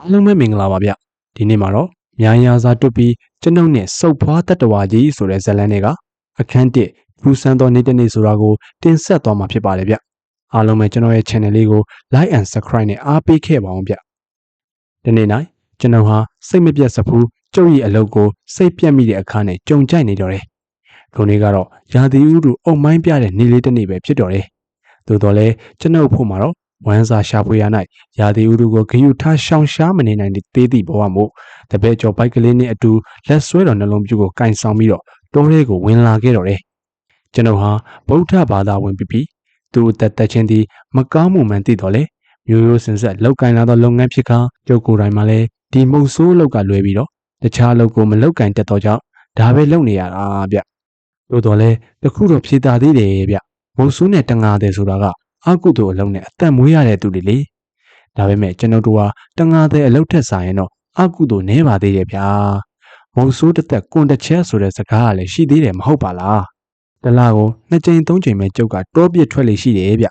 အားလုံးပဲမင်္ဂလာပါဗျဒီနေ့မှာတော့မြိုင်ယာစာတွတ်ပြီးကျွန်ုပ်နဲ့စုပ်ဖွားတတ္တဝါကြီးဆိုတဲ့ဇာတ်လမ်းတွေကအခန်းတစ်ဘူဆန်တော်နေ့တစ်နေ့ဆိုတာကိုတင်ဆက်သွားမှာဖြစ်ပါတယ်ဗျအားလုံးပဲကျွန်တော်ရဲ့ channel လေးကို like and subscribe နဲ့အားပေးခဲ့ပါအောင်ဗျဒီနေ့နိုင်ကျွန်တော်ဟာစိတ်မပြတ်စဖူးကျုပ်ရဲ့အလုပ်ကိုစိတ်ပြတ်မိတဲ့အခါနဲ့ကြုံကြိုက်နေတော့တယ်ခုနေ့ကတော့ရာသီဥတုအုံမိုင်းပြတဲ့နေ့လေးတစ်နေ့ပဲဖြစ်တော့တယ်သို့တော်လည်းကျွန်ုပ်ဖို့မှာတော့ ဝမ်းစာရှာဖွေရ၌ရာသီဥတုကိုဂယုထားရှောင်ရှားမနေနိုင်တဲ့သေးသည့်ဘဝမို့တပည့်ကျော်ပိုက်ကလေးနဲ့အတူလက်ဆွဲတော်နှလုံးပြူကိုကင်ဆောင်ပြီးတော့တောထဲကိုဝင်လာခဲ့တော့တယ်။ကျွန်ုပ်ဟာဗုဒ္ဓဘာသာဝင်ပြီးပြီးသူ့အသက်သက်ချင်းသည်မကောင်းမှုမှန်သိတော်လေမျိုးရိုးစင်ဆက်လောက်ကင်လာသောလုပ်ငန်းဖြစ်ကာကျုပ်ကိုယ်တိုင်မှလည်းဒီမုတ်ဆိုးလောက်ကလွဲပြီးတော့တခြားအလုပ်ကိုမလောက်ကင်တတ်တော့ကြောင့်ဒါပဲလုပ်နေရတာဗျ။သို့တော်လည်းတခုတော့ဖြေတာသေးတယ်ဗျ။မုတ်ဆိုးနဲ့တငါတယ်ဆိုတာက အကုသိုလ်အလုံးနဲ့အသက်မွေးရတဲ့သူတွေလေဒါပေမဲ့ကျွန်တော်တို့ဟာတငါတဲ့အလုပ်ထက်ဆိုင်ရင်တော့အကုသိုလ်နည်းပါသေးရဲ့ဗျာမုံဆိုးတစ်သက်ကွန်တစ်ချက်ဆိုတဲ့စကားကလည်းရှိသေးတယ်မဟုတ်ပါလားတလားကိုနှစ်ကြိမ်သုံးကြိမ်ပဲကျုပ်ကတောပြစ်ထွက်လေရှိတယ်ဗျ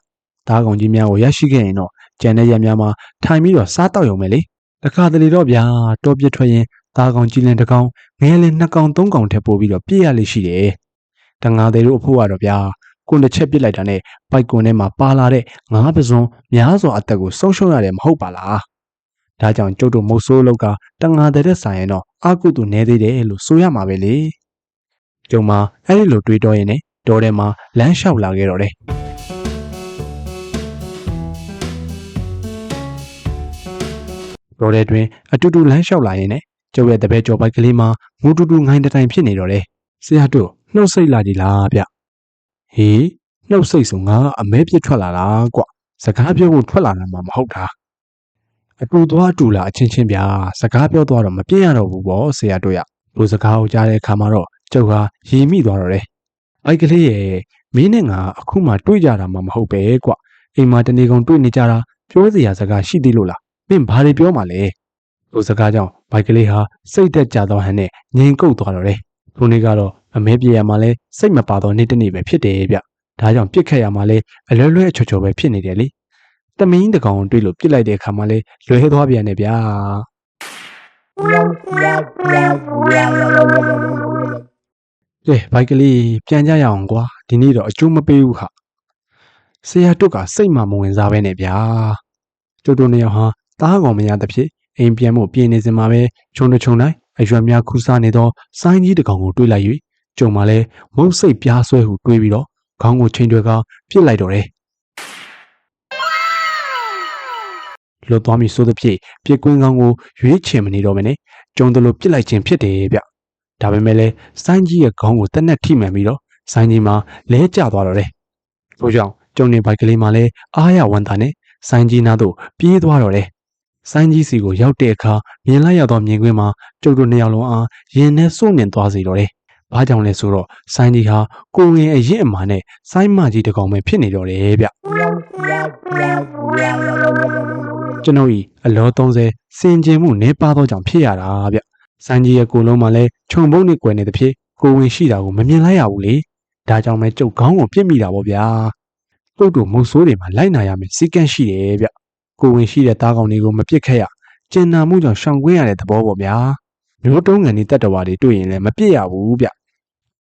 သားကောင်ကြီးများကိုရရှိခဲ့ရင်တော့ကြံတဲ့ရများမှာထိုင်ပြီးတော့စားတော့ရုံပဲလေတခါတလေတော့ဗျာတောပြစ်ထွက်ရင်သားကောင်ကြီးလင်တစ်ကောင်ငယ်လင်နှစ်ကောင်သုံးကောင်ထက်ပိုပြီးတော့ပြည့်ရလေရှိတယ်တငါတွေတို့အဖို့ကတော့ဗျာ ကွန်တစ်ချက်ပစ်လိုက်တာနဲ့ပိုက်ကွန်ထဲမှာပါလာတဲ့ငါးပစုံများစွာအသက်ကိုဆုံးရှုံးရတယ်မဟုတ်ပါလားဒါကြောင့်ကျုပ်တို့မုတ်ဆိုးလောက်ကတငါတဲ့ဆိုင်ရင်တော့အကုတူနေသေးတယ်လို့ဆိုရမှာပဲလေကျုံမအဲ့ဒီလိုတွေးတော့ရင်ねတောထဲမှာလမ်းလျှောက်လာခဲ့တော့တယ်တောထဲတွင်အတူတူလမ်းလျှောက်လာရင်ねကျုပ်ရဲ့တပည့်ကျော်ပိုက်ကလေးမှာငူတူတူငိုင်းတိုင်ဖြစ်နေတော့တယ်ဆရာတို့နှုတ်ဆက်လာကြည်လားဗျ ဟေးနှုတ်ဆက်ဆိုငါကအမဲပြစ်ထွက်လာတာကွစကားပြောဖို့ထွက်လာတာမှမဟုတ်တာအတူသွားအတူလာအချင်းချင်းဗျာစကားပြောသွားတော့မပြည့်ရတော့ဘူးပေါ့ဆရာတို့ရလူစကားကိုကြားတဲ့အခါမှာတော့ကျုပ်ဟာရီမိသွားတော့တယ်အိုက်ကလေးရဲ့မင်းနဲ့ငါအခုမှတွေ့ကြတာမှမဟုတ်ပဲကွအိမ်မှာတနေကုန်တွေ့နေကြတာပြောစရာစကားရှိသေးလို့လားမင်းဘာတွေပြောမှလဲလူစကားကြောင့်ဘိုက်ကလေးဟာစိတ်သက်ကြသောဟန်နဲ့ငြိမ်ကုတ်သွားတော့တယ် ခုနေ့ကတော့အမဲပြေရမှာလဲစိတ်မပါတော့နေ့တစ်နေ့ပဲဖြစ်တယ်ဗျဒါကြောင့်ပြစ်ခတ်ရမှာလဲအလွဲလွဲအချော်ချော်ပဲဖြစ်နေတယ်လေတမင်းတကောင်တွေ့လို့ပြစ်လိုက်တဲ့အခါမှာလဲလွဲသွားပြန်တယ်ဗျာကဲဘိုက်ကလေးပြန်ကြရအောင်ကွာဒီနေ့တော့အကျိုးမပေးဘူးဟာဆရာတုတ်ကစိတ်မှမဝင်စားပဲနဲ့ဗျာကျုပ်တို့နှစ်ယောက်ဟာတားကောင်မရသဖြင့်အိမ်ပြန်ဖို့ပြင်နေစင်မှာပဲခြုံတခြုံတိုင်း အရွယ်များခူးစားနေသောဆိုင်းကြီးတကောင်ကိုတွေးလိုက်၍ကျုံမှလည်းမုတ်စိတ်ပြားဆွဲဟုတွေးပြီးတော့ခေါင်းကိုချိန်တွယ်ကပြစ်လိုက်တော့တယ်လွတ်သွားပြီဆိုသဖြင့်ပြစ်ကွင်းကောင်းကိုရွေးချယ်မနေတော့မနဲ့ကျုံတယ်လို့ပြစ်လိုက်ခြင်းဖြစ်တယ်ဗျဒါပေမဲ့လည်းဆိုင်းကြီးရဲ့ခေါင်းကိုတက်နဲ့ထိမှန်ပြီးတော့ဆိုင်းကြီးမှာလဲကျသွားတော့တယ်ထို့ကြောင့်ကျုံနေဘိုက်ကလေးမှလည်းအားရဝန်တာနဲ့ဆိုင်းကြီးနားသို့ပြေးသွားတော့တယ် ဆိုင်းကြီးစီကိုရောက်တဲ့အခါမြင်လိုက်ရသောမြင်ကွင်းမှာကျုပ်တို့နှစ်ယောက်လုံးအားရင်နဲ့စိုးနေသွားစေတော့တယ်။ဘာကြောင့်လဲဆိုတော့ဆိုင်းကြီးဟာကိုငင်အရင်အမာနဲ့ဆိုင်းမကြီးတစ်ကောင်ပဲဖြစ်နေတော့တယ်ဗျ။ကျွန်ုပ်ဤအလော30စင်ကြင်မှုနေပါသောကြောင့်ဖြစ်ရတာဗျ။ဆိုင်းကြီးရဲ့ကိုယ်လုံးမှာလည်းခြုံပုတ်နဲ့ကွယ်နေတဲ့ဖြစ်ကိုဝင်ရှိတာကိုမမြင်လိုက်ရဘူးလေ။ဒါကြောင့်ပဲကျုပ်ခေါင်းကိုပြစ်မိတာပေါ့ဗျာ။ကျုပ်တို့မုတ်ဆိုးတွေမှာလိုက်နာရမယ်စီကန့်ရှိတယ်ဗျ။ ကိုဝင်ရှိတဲ့သားကောင်တွေကိုမပြစ်ခက်ရကျင်နာမှုကြောင့်ရှောင်ကွင်းရတဲ့သဘောပေါ့ဗျာမျိုးတုံးငံဒီတက်တော်ဝါတွေတွေ့ရင်လည်းမပြစ်ရဘူးဗျ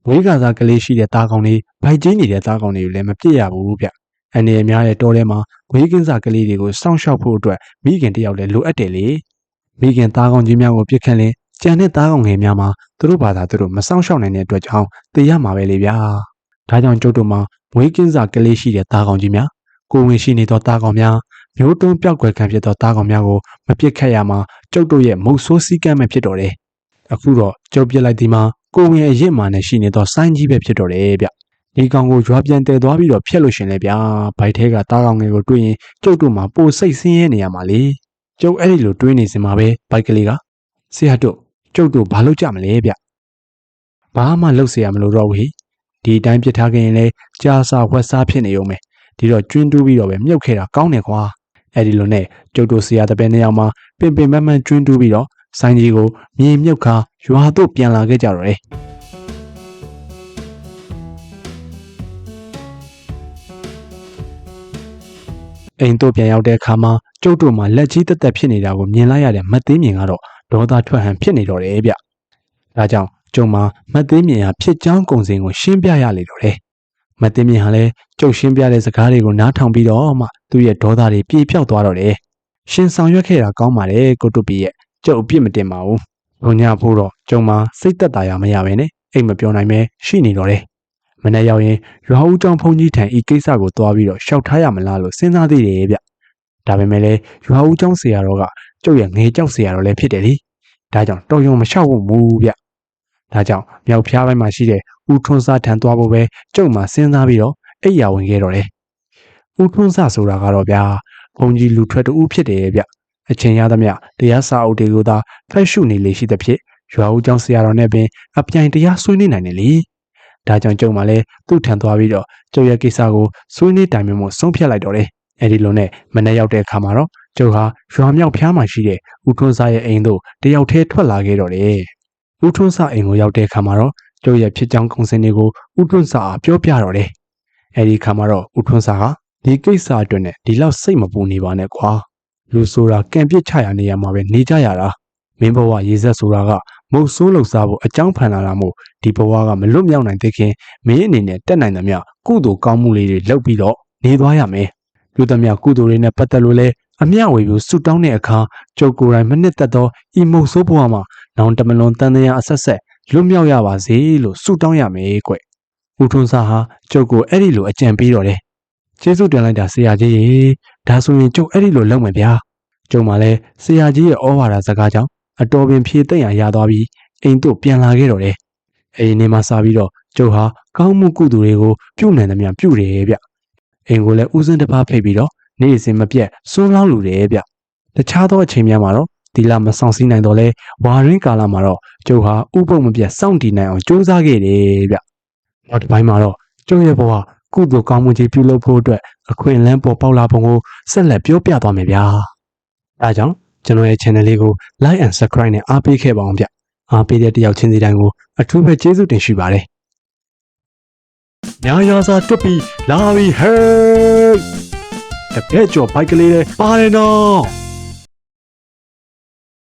ဝေးကစားကလေးရှိတဲ့သားကောင်တွေဗိုက်ကြီးနေတဲ့သားကောင်တွေကိုလည်းမပြစ်ရဘူးဗျအနေအများတဲ့တောထဲမှာဝေးကင်းစားကလေးတွေကိုစောင့်ရှောက်ဖို့အတွက်မိခင်တယောက်လည်းလိုအပ်တယ်လေမိခင်သားကောင်ကြီးများကိုပြစ်ခတ်ရင်ကြံတဲ့သားကောင်ငယ်များမှာသူတို့ဘာသာသူတို့မစောင့်ရှောက်နိုင်တဲ့အတွက်ကြောင့်တေးရမှာပဲလေဗျာဒါကြောင့်ကျုပ်တို့မှာဝေးကင်းစားကလေးရှိတဲ့သားကောင်ကြီးများကိုဝင်ရှိနေသောသားကောင်များ မျိုးတုံးပြောက်ွယ်ခံဖြစ်သောသားကောင်များကိုမပြစ်ခတ်ရမှာကျုပ်တို့ရဲ့မုတ်ဆိုးစည်းကမ်းပဲဖြစ်တော်တယ်။အခုတော့ကျုပ်ပြစ်လိုက်ဒီမှာကိုဝင်အရစ်မာနဲ့ရှိနေသောဆိုင်းကြီးပဲဖြစ်တော်တယ်ဗျ။ဒီကောင်ကိုရွာပြန်တည်သွားပြီးတော့ဖျက်လို့ရှင်လေဗျာ။ဘိုက်ထဲကသားကောင်ငယ်ကိုတွေ့ရင်ကျုပ်တို့မှာပိုစိတ်ဆင်းရဲနေရမှာလေ။ကျုပ်အဲ့ဒီလိုတွေးနေစင်မှာပဲဘိုက်ကလေးကဆရာတို့ကျုပ်တို့ဘာလုပ်ကြမလဲဗျ။ဘာမှလုပ်เสียရမလို့တော့ဘူးဟိ။ဒီအတိုင်းပြစ်ထားခဲ့ရင်လေကြာစာဝက်စားဖြစ်နေုံပဲ။ဒီတော့ကျွင်းတူးပြီးတော့ပဲမြုပ်ခဲ့တာကောင်းတယ်ကွာ။ အဲ့ဒီလိုနဲ့ကျုပ်တို့ဆရာတပည့်နှစ်ယောက်မှပင်ပင်ပန်းပန်းကျွန်းတူးပြီးတော့ဆိုင်းကြီးကိုမြေမြုပ်ခါရွာသို့ပြန်လာခဲ့ကြတော့တယ်အိမ်တို့ပြန်ရောက်တဲ့အခါမှာကျုပ်တို့မှလက်ကြီးတက်တက်ဖြစ်နေတာကိုမြင်လိုက်ရတဲ့မတ်သေးမြင်ကတော့ဒေါသထွက်ဟန်ဖြစ်နေတော့တယ်ဗျ။ဒါကြောင့်ကျုံမှာမတ်သေးမြင်ဟာဖြစ်ကြောင်းကုံစင်ကိုရှင်းပြရလေတော့တယ်။ မတ်သေးမြင်ဟာလည်းကျုပ်ရှင်းပြတဲ့စကားတွေကိုနားထောင်ပြီးတော့မှသူ့ရဲ့ဒေါသတွေပြေပြောက်သွားတော့တယ်။ရှင်ဆောင်ရွက်ခဲ့တာကောင်းပါတယ်ကိုတုပ္ပိရဲ့ကျုပ်အပြစ်မတင်ပါဘူး။ဘုံညာဖို့တော့ကျုံမှာစိတ်သက်သာရမရပဲနဲ့အိမ်မပြောနိုင်ပဲရှိနေတော့တယ်။မနေ့ရောက်ရင်ရွာဦးကျောင်းဖုန်ကြီးထံဤကိစ္စကိုသွားပြီးတော့ရှောက်ထားရမလားလို့စဉ်းစားသေးတယ်ဗျ။ဒါပေမဲ့လည်းရွာဦးကျောင်းဆရာတော်ကကျုပ်ရဲ့ငေကြောက်ဆရာတော်လည်းဖြစ်တယ်လေ။ဒါကြောင့်တော်ရုံမလျှောက်ဖို့မူဗျ။ ဒါကြောင့်မြောက်ဖျားပိုင်းမှာရှိတဲ့ဦးထွန်းစားထံသွားဖို့ပဲကျုပ်မှစဉ်းစားပြီးတော့အိပ်ယာဝင်ခဲ့တော့တယ်။ဦးထွန်းစားဆိုတာကတော့ဗျာဘုံကြီးလူထွက်တူဖြစ်တယ်ဗျ။အချင်းရသမျှတရားစာအုပ်တွေကိုသာဖတ်ရှုနေလေရှိသဖြင့်ရွာဦးကျောင်းဆရာတော်နဲ့ပင်အပြိုင်တရားဆွေးနွေးနိုင်တယ်လေ။ဒါကြောင့်ကျုံမှလည်းသူ့ထံသွားပြီးတော့ကျုပ်ရဲ့ကိစ္စကိုဆွေးနွေးတိုင်ပင်မှုဆုံးဖြတ်လိုက်တော့တယ်။အဲဒီလိုနဲ့မနေ့ရောက်တဲ့အခါမှာတော့ကျုပ်ဟာရွာမြောက်ဖျားမှာရှိတဲ့ဦးထွန်းစားရဲ့အိမ်သို့တယောက်တည်းထွက်လာခဲ့တော့တယ်။ ဦးထွန်းစားအိမ်ကိုရောက်တဲ့အခါမှာတော့ကျုပ်ရဲ့ဖြစ်ကြောင်းကုံစင်တွေကိုဦးထွန်းစားအားပြောပြတော့တယ်။အဲဒီအခါမှာတော့ဦးထွန်းစားဟာဒီကိစ္စအတွက်နဲ့ဒီလောက်စိတ်မပူနေပါနဲ့ကွာ။လူဆိုတာကံပြစ်ချရနေရမှာပဲနေကြရတာ။မင်းဘဝရေဆက်ဆိုတာကမုတ်ဆိုးလှုပ်ရှားဖို့အကြောင်းဖန်လာတာမို့ဒီဘဝကမလွတ်မြောက်နိုင်သေးခင်မင်းအနေနဲ့တက်နိုင်သမျှကုသိုလ်ကောင်းမှုလေးတွေလုပ်ပြီးတော့နေသွားရမယ်။လူသမျှကုသိုလ်တွေနဲ့ပတ်သက်လို့လဲ အမျှဝေပြီးဆုတောင်းတဲ့အခါကျုပ်ကိုယ်တိုင်မနစ်သက်သောဤမုတ်ဆိုးဘဝမှာနောင်တမလွန်တန်တရားအဆက်ဆက်လွတ်မြောက်ရပါစေလို့ဆုတောင်းရမယ်ကွ။ဦးထွန်းစာဟာကျုပ်ကိုအဲ့ဒီလိုအကြံပေးတော့တယ်။ကျေးဇူးတင်လိုက်တာဆရာကြီးရေဒါဆိုရင်ကျုပ်အဲ့ဒီလိုလုပ်မယ်ဗျာ။ကျုံမှလည်းဆရာကြီးရဲ့ဩဝါဒစကားကြောင့်အတော်ပင်ဖြည့်သိမ့်ရရသွားပြီးအိမ်တို့ပြန်လာခဲ့တော့တယ်။အိမ်နေမှာစားပြီးတော့ကျုပ်ဟာကောင်းမှုကုသိုလ်တွေကိုပြုနိုင်သမျှပြုတယ်ဗျ။အိမ်ကိုလည်းဦးစင်းတစ်ပါးဖိတ်ပြီးတော့ နေ့စဉ်မပြတ်စွန်းလောင်းလူတယ်ဗျ။တခြားသောအချိန်များမှာတော့ဒီလမဆောင်စည်းနိုင်တော့လဲဝါရင်းကာလမှာတော့ကျုပ်ဟာဥပုပ်မပြတ်စောင့်တည်နိုင်အောင်ကြိုးစားခဲ့တယ်ဗျ။နောက်တစ်ပိုင်းမှာတော့ကျုပ်ရဲ့ဘဝကုသိုလ်ကောင်းမှုကြီးပြုလုပ်ဖို့အတွက်အခွင့်အလမ်းပေါ်ပေါက်လာပုံကိုဆက်လက်ပြောပြသွားမယ်ဗျာ။ဒါကြောင့်ကျွန်တော်ရဲ့ channel လေးကို like and subscribe နဲ့အားပေးခဲ့ပါအောင်ဗျ။အားပေးတဲ့တယောက်ချင်းစီတိုင်းကိုအထူးပဲကျေးဇူးတင်ရှိပါတယ်။ညာယာစာတွတ်ပြီးလာပြီဟဲ့။ တပည့်ကျော်ဘိုက်ကလေးလေးပါတယ်နော်။